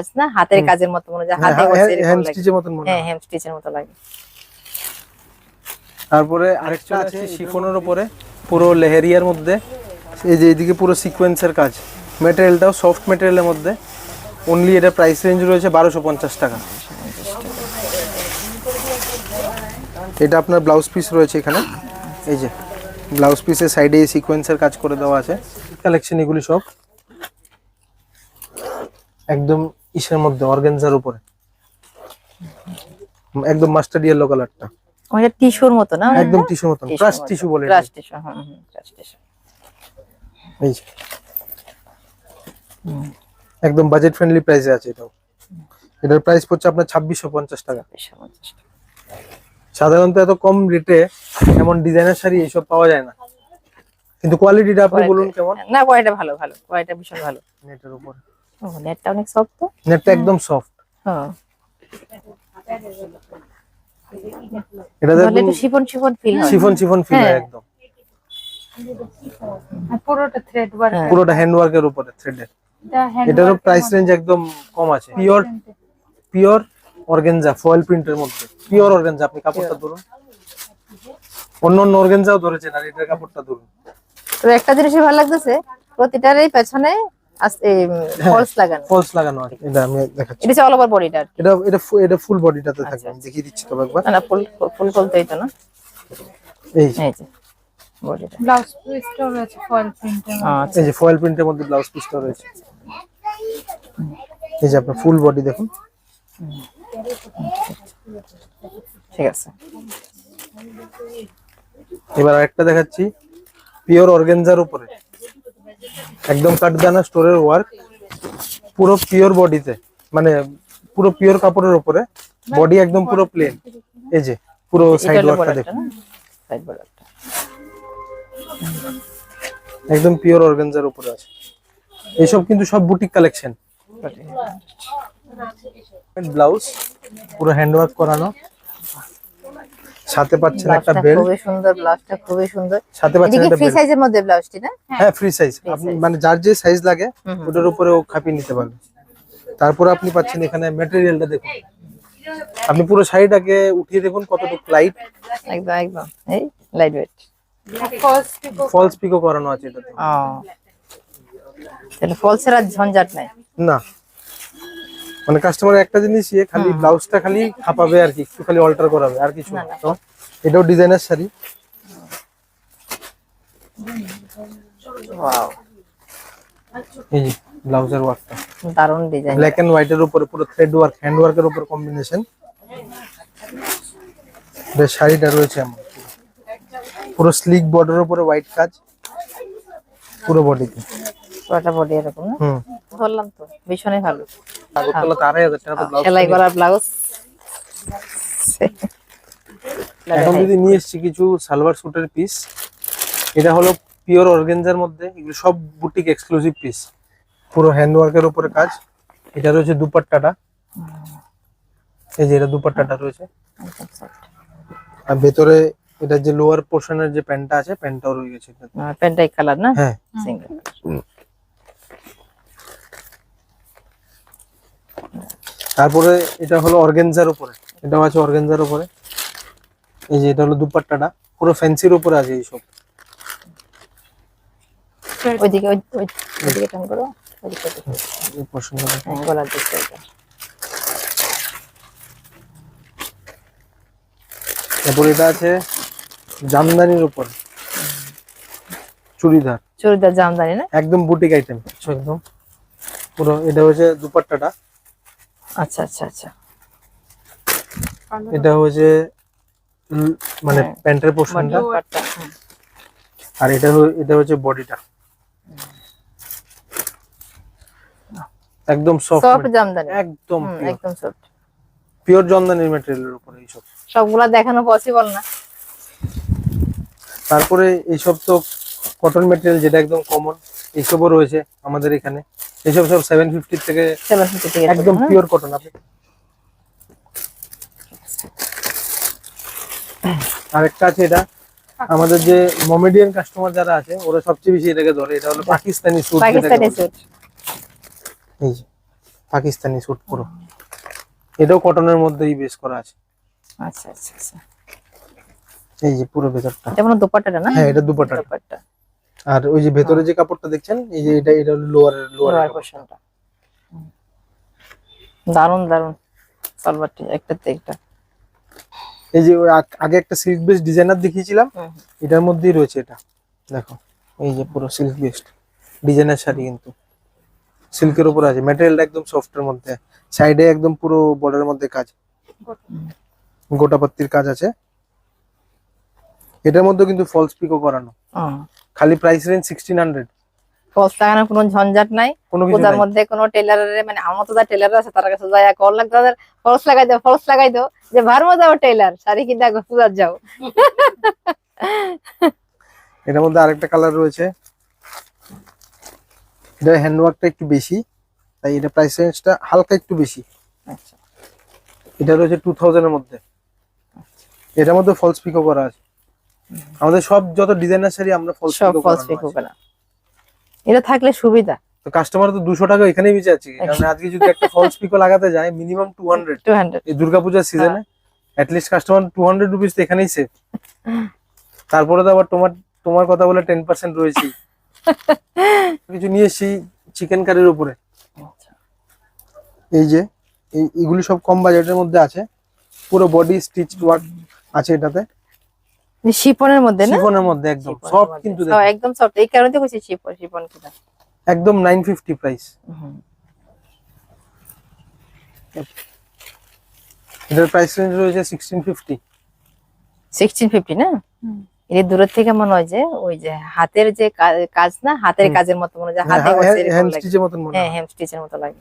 কাজ না হাতের কাজের মতো মনে হয় হাতে হ্যান্ড স্টিচের মতন মনে হ্যাঁ হ্যান্ড স্টিচের মতো লাগে। তারপরে আরেকটা আছে শিফনের উপরে পুরো লেহেরিয়ার মধ্যে। এই যে এইদিকে পুরো সিকোয়েন্সের কাজ। মেটেরিয়ালটাও সফট মেটেরিয়ালের মধ্যে। অনলি এটা প্রাইস রেঞ্জ রয়েছে বারোশো পঞ্চাশ টাকা। এটা আপনার ব্লাউজ পিস রয়েছে এখানে। এই যে ব্লাউজ পিসের সাইডে সিকোয়েন্সের কাজ করে দেওয়া আছে। কালেকশন এগুলি সব। একদম ইসের মধ্যে অর্গেনজার উপরে। একদম মাস্টার্ড ইয়েলো কালারটা। ওইটা টিস্যুর মতো না একদম টিস্যুর মতন ক্রাশ টিস্যু বলে ক্রাশ টিস্যু হুম ক্রাশ টিস্যু। এই। একদম বাজেট ফ্রেন্ডলি প্রাইসে আছে এটাও। এটার প্রাইস পড়ছে আপনার ছাব্বিশশো পঞ্চাশ টাকা। সাধারণত এত কম রেটে এমন ডিজাইনার শাড়ি এইসব পাওয়া যায় না। কিন্তু কোয়ালিটিটা আপনি বলুন কেমন? না কোয়ালিটি ভালো ভালো। কোয়ালিটি ভীষণ ভালো। নেটের উপর। ও নেটটা অনেক সফট তো? নেটটা একদম সফট হ্যাঁ। এটা একটু শিফন শিফন ফিল হয়। শিফন শিফন ফিল হয় হ্যাঁ। একদম। পুরোটা থ্রেড ওয়ার্ক হ্যাঁ। পুরোটা হ্যান্ড ওয়ার্কের উপরে থ্রেডের এটারও প্রাইস রেঞ্জ একদম কম আছে। পিওর পিওর অর্গেনজা ফয়েল প্রিন্টের মধ্যে। পিওর অর্গেনজা আপনি কাপড়টা ধরুন। অন্য অন্য অর্গেনজাও ধরেছেন আর এটার কাপড়টা ধরুন। তো একটা জিনিসই ভালো লাগতেছে প্রতিটারই পেছনে ফলস লাগানো। ফলস লাগানো আছে। এটা আমি দেখাচ্ছি। এটা হচ্ছে অল ওভার বডিটা এটা এটা ফু- এটা ফুল বডিটাতে থাকবে। আচ্ছা, আমি দেখিয়ে দিচ্ছি তবে একবার। না, না ফুল ফুল বলতেই তো না। এই এই যে বডিটা ব্লাউজ পিসটাও রয়েছে ফয়েল প্রিন্টের আচ্ছা। এই যে ফয়েল প্রিন্টের মধ্যে ব্লাউজ পিসটা রয়েছে। এই যে আপনার ফুল বডি দেখুন। ঠিক আছে। এবার আরেকটা দেখাচ্ছি। পিওর অর্গেনজার উপরে। একদম কাঠদানা স্টোরের ওয়ার্ক পুরো পিওর বডিতে মানে পুরো পিওর কাপড়ের উপরে বডি একদম পুরো প্লেন এই যে পুরো সাইড ওয়ার্কটা দেখুন। সাইড বর্ডারটা একদম পিওর অর্গেনজার উপরে আছে। এইসব কিন্তু সব বুটিক কালেকশন ব্লাউজ পুরো হ্যান্ড ওয়ার্ক করানো। সাথে পাচ্ছেন একটা বেল্ট খুবই সুন্দর ব্লাউজটা খুবই সুন্দর। সাথে পাচ্ছেন একটা ফ্রি সাইজের মধ্যে ব্লাউজটি না? হ্যাঁ ফ্রি সাইজ আপনি মানে যার যে সাইজ লাগে। ওটার উপরে ও খাপিয়ে নিতে পারবে তারপরে আপনি পাচ্ছেন এখানে ম্যাটেরিয়ালটা দেখুন। আপনি পুরো শাড়িটাকে উঠিয়ে দেখুন কতটুকু লাইট একদম একদম। এই লাইট ওয়েট ফলস পিকো করানো আছে এটাতে। ও। তাহলে ফলসের আর ঝঞ্ঝাট নাই। না। মানে কাস্টমার একটা জিনিস ইয়ে খালি ব্লাউজটা খালি খাপাবে আর কি একটু খালি অল্টার করাবে আর কিছু না। তো এটাও ডিজাইনার শাড়ি। ওয়াও এই যে ব্লাউজের ওয়ার্কটা দারুণ ডিজাইন ব্ল্যাক এন্ড হোয়াইটের উপরে পুরো থ্রেড ওয়ার্ক হ্যান্ড ওয়ার্কের উপর কম্বিনেশন বেশ শাড়িটা রয়েছে এমন পুরো। স্লিক বর্ডার উপরে হোয়াইট কাজ। পুরো বডিতে পুরোটা বডি এরকম না? হুম। বললাম তো ভীষণই ভালো। সেলাই করা ব্লাউজ এখন যদি নিয়ে এসেছি কিছু সালোয়ার স্যুটের পিস এটা হলো পিওর অর্গেনজার মধ্যে এগুলো সব বুটিক এক্সক্লুসিভ পিস পুরো হ্যান্ড ওয়ার্কের উপরে কাজ। এটা রয়েছে দুপাট্টাটা। এই যে এটা দুপাট্টাটা রয়েছে। আর ভেতরে এটা যে লোয়ার পোর্শনের যে প্যান্টটা আছে প্যান্টটাও রয়ে গেছে। এটাতে। প্যান্টাই কালার না? হ্যাঁ। সিঙ্গেল তারপরে এটা হলো অর্গেনজার উপরে এটাও আছে অর্গেনজার উপরে। এই যে এটা হলো দুপাট্টাটা পুরো ফ্যান্সির উপরে আছে এইসব ওইদিকে ওই ওই- ওইদিকে টান করো ওইদিকে। হ্যাঁ, গলার দিকটা তারপর এটা আছে জামদানির উপর। চুড়িদার। চুড়িদার জামদানি না? একদম বুটিক আইটেম একদম। পুরো এটা হচ্ছে দুপাট্টাটা। আচ্ছা আচ্ছা আচ্ছা। এটা হচ্ছে মানে হ্যাঁ। প্যান্টের পোর্শনটা। আর এটা এটা হচ্ছে বডিটা। একদম সফট সফট জামদানি। একদম একদম সফট পিওর জমদানির ম্যাটেরিয়ালের উপরে এইসব সবগুলা দেখানো পসিবল না। তারপরে এইসব তো কটন ম্যাটেরিয়াল যেটা একদম কমন এইসবও রয়েছে আমাদের এখানে। এইসব সব সেভেন থেকে থেকে একদম পিওর কটন আপনি। আরেকটা আছে এটা। আমাদের যে মমেডিয়ান কাস্টমার যারা আছে ওরা সবচেয়ে বেশি এটাকে ধরে। এটা হলো পাকিস্তানি স্যুট পাকিস্তানি স্যুট এই যে পাকিস্তানি স্যুট পুরো। এটাও কটনের মধ্যেই বেশ করা আছে। আচ্ছা আচ্ছা আচ্ছা। এই যে পুরো ভেতরটা। এটা মনে দোপাট্টাটা না? হ্যাঁ, এটা দোপাট্টাটা। দোপাট্টা। আর ওই যে ভেতরে যে কাপড়টা দেখছেন এই যে এটা এটা লোয়ার লোয়ার লোয়ার পোর্শনটা দারুণ দারুণ সালোয়ারটি একটাতে একটা। এই যে আগে একটা সিল্ক বেস্ট ডিজাইনার দেখিয়েছিলাম এটার মধ্যেই রয়েছে এটা। দেখো এই যে পুরো সিল্ক বেস্ট ডিজাইনার শাড়ি কিন্তু। সিল্কের উপর আছে ম্যাটেরিয়ালটা একদম সফটের মধ্যে। সাইডে একদম পুরো বর্ডারের মধ্যে কাজ। গোটা পাত্তির কাজ আছে। এটার মধ্যে কিন্তু ফলস পিকও করানো। খালি price range sixteen hundred falls লাগানোর কোনো ঝঞ্ঝাট নাই। কোনো পূজার মধ্যে কোনো টেলারের মানে আমার তো যা টেলার আছে তার কাছে যায় কল লাগতো তাদের ফলস লাগাই দাও ফলস লাগাই দাও যে ভারমো যাও টেলার শাড়ি আগে পূজার যাও। এটার মধ্যে আরেকটা কালার রয়েছে। এটা হ্যান্ড হ্যান্ডওয়ার্কটা একটু বেশি তাই এটা প্রাইস রেঞ্জটা হালকা একটু বেশি। আচ্ছা। এটা রয়েছে টু থাউজেন্ডের মধ্যে। এটার মধ্যে ফলস পিকো করা আছে। আমাদের সব যত ডিজাইনার শাড়ি আমরা ফলস সব ফলস পিকো করা। এটা থাকলে সুবিধা। তো কাস্টমার তো দুশো টাকা এখানেই বেঁচে আছে। কারণ আজকে যদি একটা ফলস পিকো লাগাতে যায় minimum two hundred two hundred এই দুর্গাপূজার সিজনে at least customer two hundred rupees তো এখানেই সেভ তারপরে তো আবার তোমার তোমার কথা বলে টেন পার্সেন্ট রয়েছে। কিছু নিয়ে এসছি চিকেন কারির উপরে। এই যে এই এগুলি সব কম বাজেটের মধ্যে আছে। পুরো বডি স্টিচ ওয়ার্ক আছে এটাতে। শিপনের মধ্যে না? শিফনের মধ্যে একদম মধ্যে। কিন্তু দেখো, একদম সফট। এই কারণে বলছি শিপন শিপন কিনা। একদম নাইন ফিফটি প্রাইস এটার প্রাইস রেঞ্জ রয়েছে সিক্সটিন ফিফটি সিক্সটিন ফিফটি না? এর দূরের থেকে মনে হয় যে ওই যে হাতের যে কাজ না? হাতের কাজের মতো মনে হয় যে হাতে করছে হ্যান্ড স্টিচের মতন মনে হ্যাঁ হয়। হ্যান্ড স্টিচের মতো লাগে।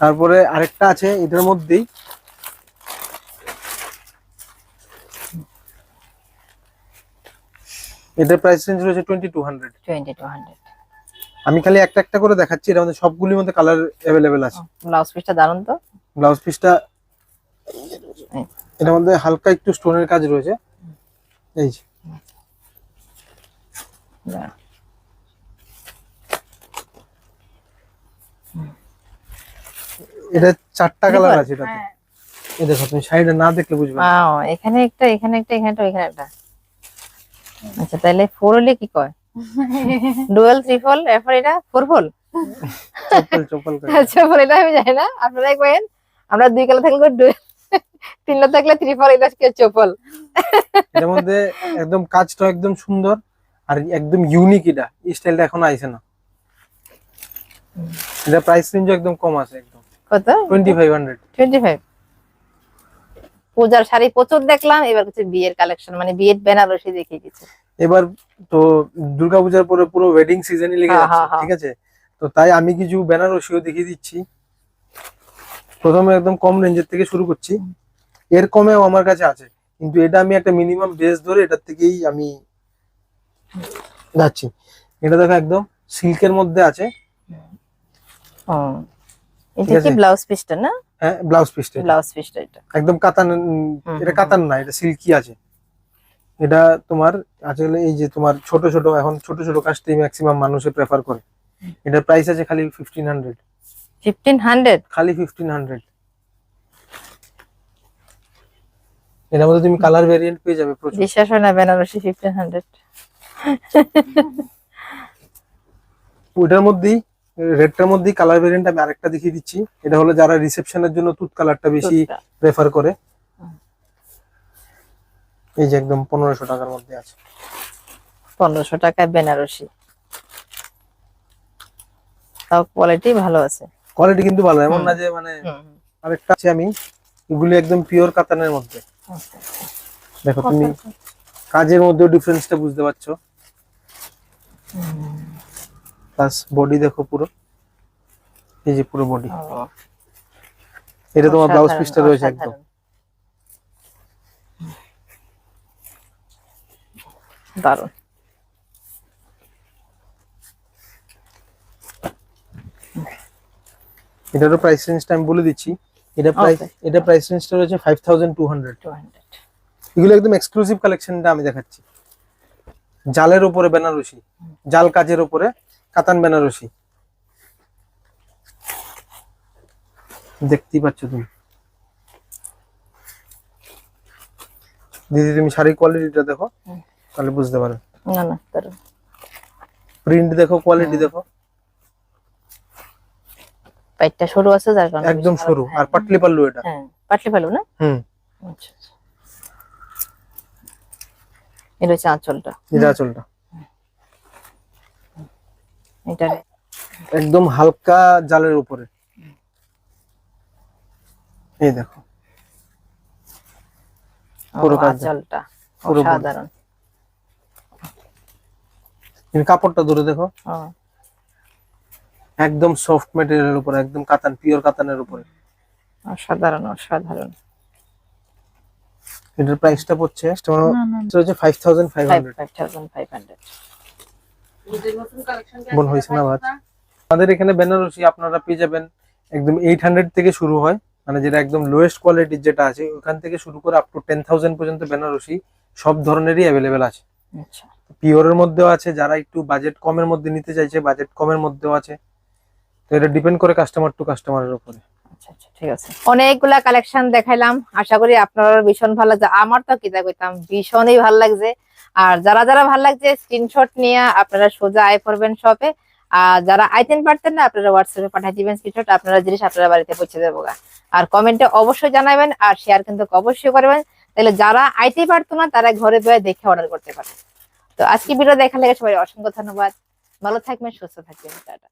তারপরে আরেকটা আছে এটার মধ্যেই এটার প্রাইস রেঞ্জ রয়েছে twenty two hundred twenty two hundred আমি খালি একটা একটা করে দেখাচ্ছি এর মধ্যে সবগুলির মধ্যে কালার অ্যাভেলেবেল আছে। ব্লাউজ পিসটা দারুণ তো। ব্লাউজ পিসটা। এটার মধ্যে হালকা একটু স্টোনের কাজ রয়েছে। এই যে। এটা চারটা কালার আছে এটাতে। হ্যাঁ। এই দেখো তুমি সাইডে না দেখলে বুঝবে না। এখানে একটা এখানে একটা এখানে একটা এখানে একটা। আচ্ছা তাহলে ফোর হলে কি কয়? ডুয়েল ত্রিফল এরপর এটা ফোর ফল। আচ্ছা এটা আমি জানি না। আপনারাই কয়েন। আমরা দুই কালার থাকলে ডুয়েল তিনটা থাকলে এটা কি চপল এটার মধ্যে একদম কাজটা একদম সুন্দর আর একদম ইউনিক এটা। স্টাইলটা এখনও আইছে না। এটা প্রাইস রেঞ্জ একদম কম আছে একদম। কত? Twenty five hundred twenty five পূজার শাড়ি প্রচুর দেখলাম এবার কিছু বিয়ের কালেকশন মানে বিয়ের বেনারসি দেখিয়ে দিচ্ছে এবার তো দুর্গাপূজার পরে পুরো ওয়েডিং সিজনই লেগে হ্যাঁ, যাচ্ছে হ্যাঁ, হ্যাঁ। ঠিক আছে? তো তাই আমি কিছু বেনারসিও দেখিয়ে দিচ্ছি। প্রথমে একদম কম রেঞ্জের থেকে শুরু করছি। এর কমেও আমার কাছে আছে কিন্তু এটা আমি একটা মিনিমাম বেস ধরে এটার থেকেই আমি যাচ্ছি। এটা দেখো একদম সিল্কের মধ্যে আছে। এটা কি। ব্লাউজ পিসটা না? হ্যাঁ ব্লাউজ পিসটা ব্লাউজ পিসটা এটা। একদম কাতান এটা কাতান না এটা সিল্কি আছে। এটা তোমার আসলে এই যে তোমার ছোট ছোট এখন ছোট ছোট কাজটাই ম্যাক্সিমাম মানুষে প্রেফার করে। এটার প্রাইস আছে খালি ফিফটিন হান্ড্রেড ফিফটিন হান্ড্রেড খালি ফিফটিন হান্ড্রেড এটার মধ্যে তুমি কালার ভেরিয়েন্ট পেয়ে যাবে প্রচুর। বিশ্বাস হয় না বেনারসি ফিফটিন হান্ড্রেড ওইটার মধ্যেই রেডটার মধ্যেই কালার ভেরিয়েন্ট আমি আরেকটা দেখিয়ে দিচ্ছি। এটা হলো যারা রিসেপশনের জন্য তুত কালারটা বেশি প্রেফার করে। এই যে একদম পনেরোশো টাকার মধ্যে আছে। পনেরোশো টাকায় বেনারসি। তাও কোয়ালিটি ভালো আছে। কোয়ালিটি কিন্তু ভালো এমন না যে মানে। আরেকটা আছে আমি এগুলি একদম পিওর কাতানের মধ্যে। দেখো তুমি কাজের মধ্যেও ডিফারেন্সটা বুঝতে পারছ। প্লাস বডি দেখো পুরো। এই যে পুরো বডি এটা তোমার ব্লাউজ পিসটা রয়েছে একদম। দারুণ এটারও প্রাইস রেঞ্জটা আমি বলে দিচ্ছি। এটা প্রাইস এটা প্রাইস রেঞ্জটা রয়েছে five thousand two hundred two hundred এগুলো একদম এক্সক্লুসিভ কালেকশনটা আমি দেখাচ্ছি। জালের উপরে বেনারসি জাল কাজের উপরে কাতান বেনারসি। দেখতেই পাচ্ছ তুমি। দিদি তুমি শাড়ির কোয়ালিটিটা দেখো তাহলে বুঝতে পারো না না দারুণ প্রিন্ট দেখো কোয়ালিটি দেখো। পাইটটা সরু আছে যার কারণে একদম সরু আর পাটলি পাল্লু এটা। হ্যাঁ পাটলি পালু না? হুম। আচ্ছা আচ্ছা। এটা হচ্ছে আঁচলটা। এটা আঁচলটা। এটা একদম হালকা জালের উপরে। এই দেখো। পুরো কাপড়টা ধরে দেখো। একদম সফট ম্যাটেরিয়ালের উপরে একদম কাতান পিওর কাতানের উপরে। অসাধারণ অসাধারণ। এটার প্রাইসটা পড়ছে হচ্ছে five thousand five hundred five thousand five hundred বোন হয়েছে না বাজ? আমাদের এখানে বেনারসি আপনারা পেয়ে যাবেন। একদম এইট হান্ড্রেড থেকে শুরু হয়। মানে যেটা একদম লোয়েস্ট কোয়ালিটির যেটা আছে ওখান থেকে শুরু করে আপ টু টেন থাউজেন্ড পর্যন্ত বেনারসি সব ধরনেরই অ্যাভেলেবেল আছে। আচ্ছা। পিওরের মধ্যেও আছে যারা একটু বাজেট কমের মধ্যে নিতে চাইছে বাজেট কমের মধ্যেও আছে। তো এটা ডিপেন্ড করে কাস্টমার টু কাস্টমারের উপরে। আচ্ছা আচ্ছা অনেকগুলা কালেকশন দেখাইলাম। আশা করি আপনার ভীষণ ভালো লাগছে। আমার তো কিতা কইতাম, ভীষণই ভালো লাগছে। আর যারা যারা ভালো লাগছে স্ক্রিনশট নিয়ে আপনারা সোজা আয় করবেন শপে আর যারা আইতেন পারতেন না, আপনারা হোয়াটসঅ্যাপে পাঠিয়ে দিবেন স্ক্রিনশট আপনারা জিনিস আপনারা বাড়িতে পৌঁছে দেবো। আর কমেন্টে অবশ্যই জানাবেন আর শেয়ার কিন্তু অবশ্যই করবেন। তাহলে যারা আইতে পারতো না, তারা ঘরে বয়ে দেখে অর্ডার করতে পারে। তো আজকে ভিডিও দেখার লেগে সবাই অসংখ্য ধন্যবাদ। ভালো থাকবেন, সুস্থ থাকবেন। টাটা।